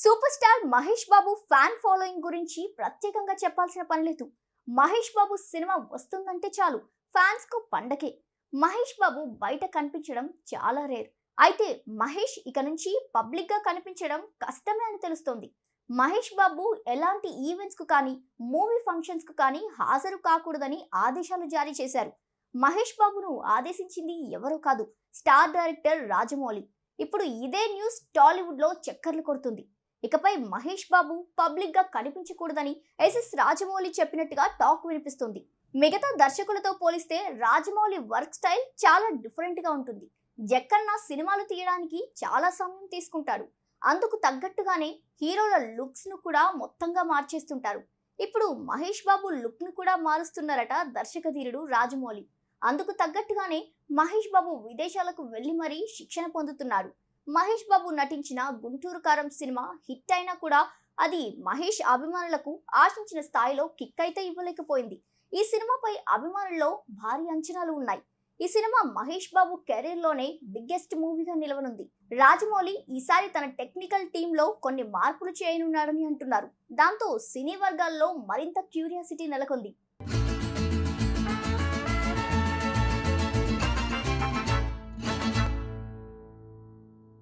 Super star Mahesh Babu fan following గురించి ప్రత్యేకంగా చెప్పాల్సిన పని లేదు. మహేష్ బాబు సినిమా వస్తుందంటే చాలు ఫ్యాన్స్కు పండగే మహేష్ బాబు బయట కనిపించడం చాలా రేర్. అయితే మహేష్ ఇక నుంచి పబ్లిక్గా కనిపించడం కష్టమే అని తెలుస్తోంది. మహేష్ బాబు ఎలాంటి ఈవెంట్స్కు కానీ మూవీ ఫంక్షన్స్కు కానీ హాజరు కాకూడదని ఆదేశాలు జారీ చేశారు. మహేష్ బాబును ఆదేశించింది ఎవరో కాదు స్టార్ డైరెక్టర్ రాజమౌళి. ఇప్పుడు ఇదే న్యూస్ టాలీవుడ్లో చక్కర్లు కొడుతుంది. ఇకపై మహేష్ బాబు పబ్లిక్గా కనిపించకూడదని ఎస్ఎస్ రాజమౌళి చెప్పినట్టుగా టాక్ వినిపిస్తుంది. మిగతా దర్శకులతో పోలిస్తే రాజమౌళి వర్క్ స్టైల్ చాలా డిఫరెంట్గా ఉంటుంది. జక్కన్న సినిమాలు తీయడానికి చాలా సమయం తీసుకుంటాడు అందుకు తగ్గట్టుగానే హీరోల లుక్స్ను కూడా మొత్తంగా మార్చేస్తుంటారు. ఇప్పుడు మహేష్ బాబు లుక్ను కూడా మారుస్తున్నారట దర్శకధీరుడు రాజమౌళి. అందుకు తగ్గట్టుగానే మహేష్ బాబు విదేశాలకు వెళ్ళి మరీ శిక్షణ పొందుతున్నాడు మహేష్ బాబు నటించిన గుంటూరు కారం సినిమా హిట్ అయినా కూడా అది మహేష్ అభిమానులకు ఆశించిన స్థాయిలో కిక్ అయితే ఇవ్వలేకపోయింది. ఈ సినిమాపై అభిమానుల్లో భారీ అంచనాలు ఉన్నాయి. ఈ సినిమా మహేష్ బాబు కెరీర్లోనే బిగ్గెస్ట్ మూవీగా నిలవనుంది. రాజమౌళి ఈసారి తన టెక్నికల్ టీంలో కొన్ని మార్పులు చేయనున్నాడని అంటున్నారు. దాంతో సినీ వర్గాల్లో మరింత క్యూరియాసిటీ నెలకొంది.